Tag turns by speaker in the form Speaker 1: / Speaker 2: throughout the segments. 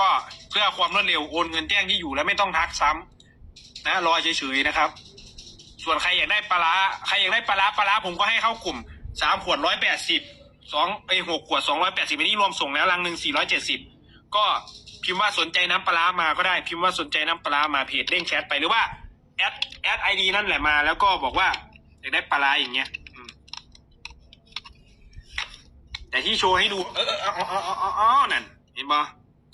Speaker 1: ก็เพื่อความรวดเร็วโอนเงินแจ้งที่อยู่แล้วไม่ต้องทักซ้ำนะรอเฉยๆนะครับ ส่วนใครอยากได้ปลาใครอยากได้ปลาปลาผมก็ให้เข้ากลุ่มสามขวดร้อยแปดสิบสองไอหกขวดสองร้อยแปดสิบนี้รวมส่งแล้วรังหนึ่งสี่ร้อยเจ็ดสิบก็พิมพ์ว่าสนใจน้ำปลามาก็ได้พิมพ์ว่าสนใจน้ำปลามาเพจเด้งแชทไปหรือว่าแอดแอดไอดีนั่นแหละมา แล้วก็บอกว่าอยากได้ปลาอย่างเงี้ยแต่ที่โชว์ให้ดู เออเออเอออ๋ออ๋ออ๋ออ๋อนั่นเห็นปะ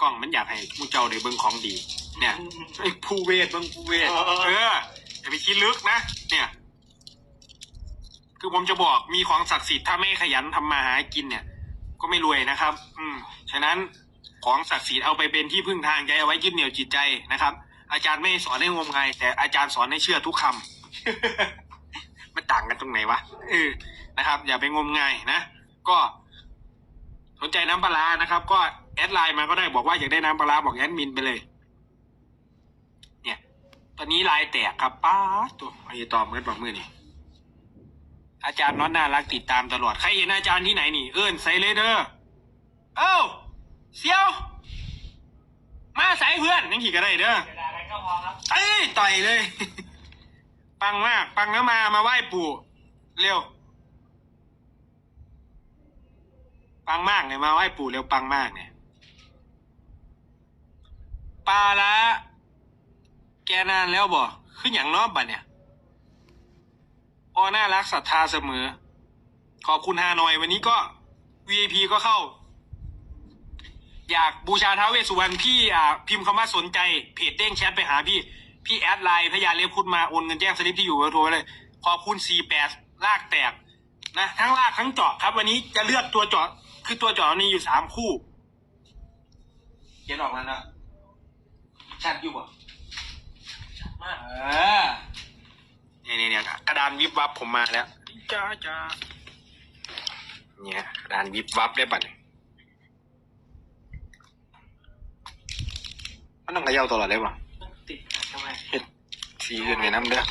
Speaker 1: กล้องมันอยากให้มูเจ้าได้เบิ่งของดี เนี่ยไอ้ผู้เวทเบิ่งผู้เวท
Speaker 2: เออเออ
Speaker 1: เอออย่าไปคิดลึกนะ เนี่ย คือผมจะบอกมีของศักดิ์สิทธิ์ถ้าไม่ขยันทำมาหากินเนี่ย ก็ไม่รวยนะครับ อืมฉะนั้นของศักดิ์สิทธิ์เอาไปเป็นที่พึ่งทางใจเอาไว้ยึดเหนี่ยวจิตใจนะครับ อาจารย์ไม่ได้สอนให้งมงายแต่อาจารย์สอนให้เชื่อทุกคำมันต่างกันตรงไหนวะเออนะครับ อย่าไปงมงายนะก็ สนใจน้ำปลาร้านะครับ ก็ แอดไลน์มาก็ได้บอกว่าอยากได้น้ำปลาร้าบอกแอดมินไปเลย เนี่ย ตอนนี้ลายแตกครับป้าตัวไอ้ตอมเงินบอกมือนี่อาจารย์น็อตน่ารักติดตามตลอด ใครเห็นอาจารย์ที่ไหนนี่ เอิ้นใส่เลยเด้อเอ้าเซียว มาใส่เพื่อนยังขี่กันได้เด้อ
Speaker 2: เวลาอะไรก็พอครับ
Speaker 1: เอ้ยต่อยเลย ปังมาก ปังแล้วมามาไหว้ปู่เร็ว ปังมากเนี่ยมาไหว้ปู่เร็วปังมากเนี่ย ปลาละ แกนานแล้วบ่ขึ้นอย่างนอบบัดเนี่ยอ้อน่ารักศรัทธาเสมอ ขอบคุณฮานอยวันนี้ก็ VIP ก็เข้า อยากบูชาท้าวเวสสุวรรณพี่อ่าพิมพ์คำว่าสนใจ เพจเด้งแชทไปหาพี่ พี่แอดไลน์พญาเล็บพุดมาโอนเงินแจ้งสลิปที่อยู่เบอร์โทรไว้เลย ขอบคุณสี่แปดลากแตกนะทั้งลากทั้งเจาะครับ วันนี้จะเลือกตัวเจาะคือตัวเจาะมีอยู่สามคู่เขียนออกแล้วนะ ชัดอยู่บ่
Speaker 2: มาก
Speaker 1: เออเนี่ยเนี่ยเนี่ยกระดานวิบวับผมมาแล้วจ้าจ้าเนี่ยกระดานวิบวับได้บัดเนี่ยมันต้องเขย่าตลอดเลยป่ะ
Speaker 2: ติดกันทำไม
Speaker 1: เฮ็ดสีอื่นไปน้ำเด้อ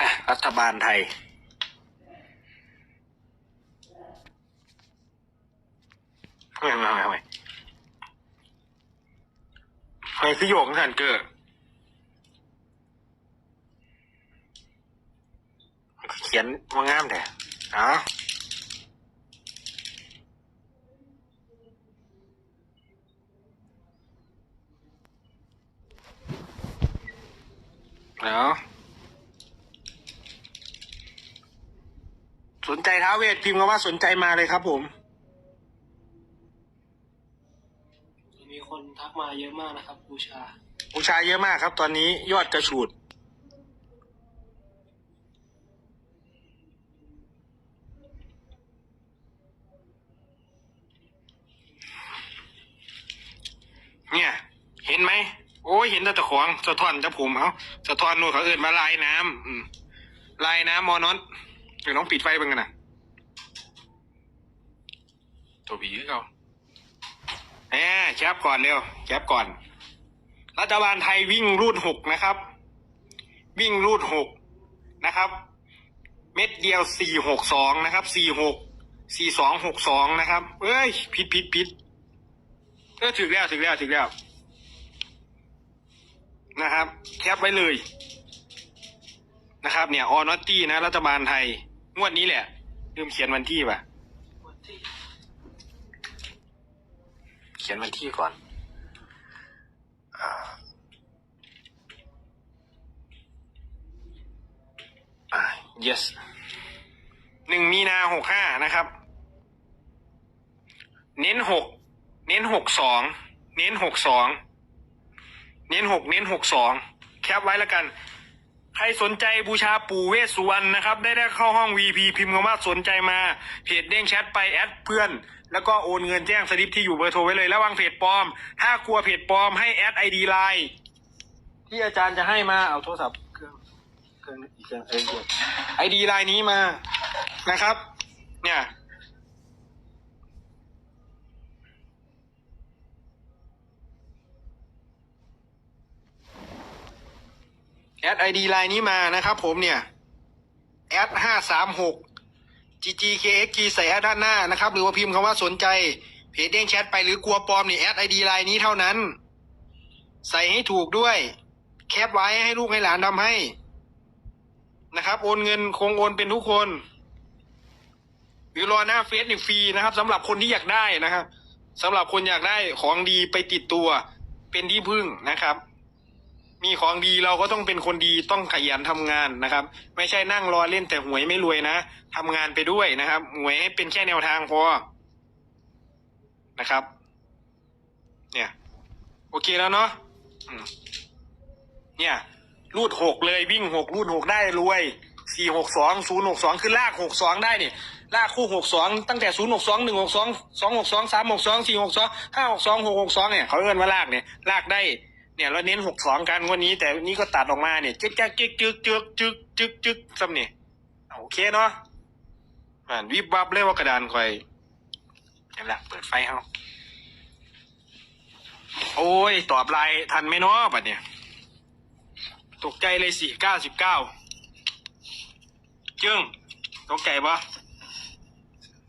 Speaker 1: อะรัฐบาลไทยไม่ไม่ไม่ไม่ ไม่คือโยกสันเกิดเขียนว่างามแต่อ้าเดี๋ยวสนใจท้าเวทพิมพ์คำว่าสนใจมาเลยครับผ
Speaker 2: มคนทักมา เยอะมากนะครับ บูชา
Speaker 1: บูชาเยอะมากครับ ตอนนี้ยอดกระฉูด เนี่ย เห็นไหม โอ้ยเห็นแต่ตะของสะท้อนจะผมเอาสะท้อนนู่นเขาเอื่นมาลายน้ำอืมลายน้ำมอนอนเดี๋ยวน้องปิดไฟเบิ่งกันนะตัวผีเขา แหมแคปก่อนเร็วแคปก่อน รัฐบาลไทยวิ่งรูดหกนะครับ วิ่งรูดหกนะครับ เม็ดเดียวสี่หกสองนะครับสี่หกสี่สองหกสองนะครับเอ้ยผิดผิดผิดเออถึงแล้วถึงแล้วถึงแล้วนะครับ แคปไว้เลยนะครับ เนี่ยออนอตตี้นะ รัฐบาลไทย งวดนี้แหละลืมเขียนวันที่ป่ะ
Speaker 2: วันที่
Speaker 1: เขียนวันที่ก่อนอ่าอ่า yes หนึ่งมีนาหกห้านะครับ เน้นหก เน้นหกสอง เน้นหกสอง เน้นหก เน้นหกสอง แคปไว้แล้วกัน ใครสนใจบูชาปู่เวสสุวรรณนะครับ ได้ได้เข้าห้อง VP พิมพ์คำว่าสนใจมาเพจเด้งแชทไปแอดเพื่อน แล้วก็โอนเงินแจ้งสลิปที่อยู่เบอร์โทรไว้เลยระวังเพจปลอม ถ้ากลัวเพจปลอมให้แอดไอดีไลน์ที่อาจารย์จะให้มาเอาโทรศัพท์เครื่องเครื่องอีกเครื่องเออไอดีไลน์นี้มานะครับ เนี่ย แอดไอดีไลน์นี้มานะครับผมเนี่ยแอดห้าสามหก ggkxg ใส่แอดด้านหน้านะครับ หรือว่าพิมพ์คำว่าสนใจเพจเด้งแชทไปหรือกลัวปลอมนี่แอดไอดีไลน์นี้เท่านั้น ใส่ให้ถูกด้วย แคปไว้ให้ลูกให้หลานทำให้ นะครับ โอนเงินคงโอนเป็นทุกคน หรือรอหน้าเฟซนี่ฟรีนะครับสำหรับคนที่อยากได้นะครับสำหรับคนอยากได้ของดีไปติดตัวเป็นที่พึ่งนะครับ มีของดีเราก็ต้องเป็นคนดีต้องขยันทำงานนะครับ ไม่ใช่นั่งรอเล่นแต่หวยไม่รวยนะทำงานไปด้วยนะครับหวยให้เป็นแค่แนวทางพอนะครับ เนี่ย โอเคแล้วเนาะเนี่ยรูดหกเลยวิ่งหกรูดหกได้รวยสี่หกสองศูนย์หกสองคือลากหกสองได้เนี่ยลากคู่หกสองตั้งแต่ศูนย์หกสองหนึ่งหกสองสองหกสองสามหกสองสี่หกสองห้าหกสองหกหกสองเนี่ยเขาเอิ้นว่าลากเนี่ยลากได้ เนี่ยเราเน้นหกสองกันวันนี้ แต่นี่ก็ตัดออกมาเนี่ยจึ๊กจึ๊กจึ๊กจึ๊กจึ๊กจึ๊กจึ๊กจึ๊กซ้ำเนี่ยโอเคเนาะอ่านวิบวับเลยว่ากระดานคอยนี่แหละเปิดไฟเอาโอ้ย ตอบไลน์ทันไหมเนาะบัดเนี่ย ตกใจเลยสี่เก้าสิบเก้าจึ้งตกใจปะ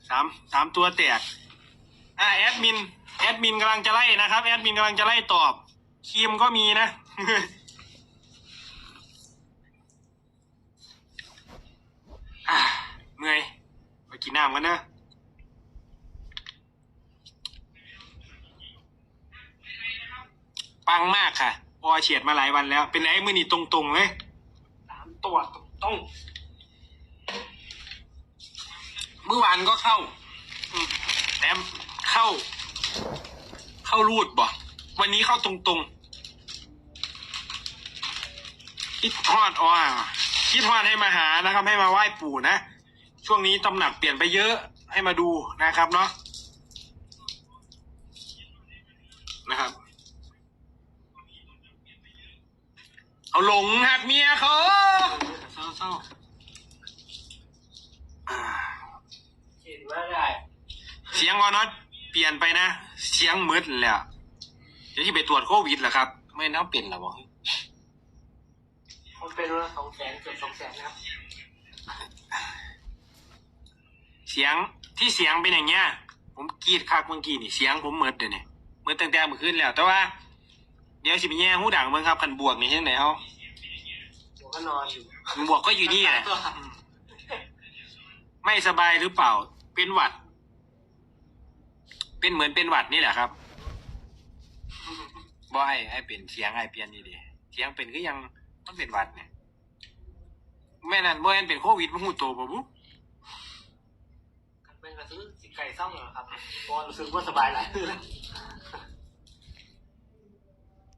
Speaker 1: สามสามตัวแตกอ่าแอดมินแอดมินกำลังจะไล่นะครับ แอดมินกำลังจะไล่ตอบ ครีมก็มีนะอ่าเหนื่อยไปกินน้ำกันนะปังมากค่ะพอเฉียดมาหลายวันแล้ว เป็นไรมือนี่ตรงๆเลย
Speaker 2: สามตัวต้อง
Speaker 1: เมื่อวานก็เข้าอืมแต่เข้า เข้ารูดบ่ วันนี้เข้าตรงๆ คิดทอดอ๋อคิดทอดให้มาหานะครับ ให้มาไหว้ปู่นะ ช่วงนี้ตำหนักเปลี่ยนไปเยอะให้มาดูนะครับเนาะนะครับ เอาหลงหักเมียเขาเศร้าเศร้า
Speaker 2: เห็นว่าได้
Speaker 1: เสียงวอนอตเปลี่ยนไปนะ เสียงมืดแล้วเดี๋ยวที่ไปตรวจโควิดเหรอครับ ไม่น้ำเปลี่ยนหรอบอก
Speaker 2: เป็นว่าสองแสนเกือบสองแสนนะครับ
Speaker 1: เสียงที่เสียงเป็นอย่างเงี้ย ผมกรีดคักเมื่อกี้นี่เสียงผมมืดเดี๋ยวนี้มืดตั้งแต่เมื่อคืนแล้ว แต่ว่า เดี๋ยวสิไปแย่หูดังเบิ่งครับคันบวกนี่เช่นไหนเขา
Speaker 2: ผมก็นอนอยู่
Speaker 1: บวกก็อยู่นี่แหละอืมไม่สบายหรือเปล่า เป็นหวัด เป็นเหมือนเป็นหวัดนี่แหละครับบ่ไอ้ไอ้เป็นเสียงไอ้เปลี่ยนนี่ดิเสียงเป็นก็ยัง มันเป็นหวัดเนี่ยแม่นั่นบ่แม่นเป็นโควิดมันหูโตบ่บุ
Speaker 2: เป็นกระซื้อสิไก่ซ่องเหรอครับพอรู้สึกว่าสบายหลายขึ้นแล้ว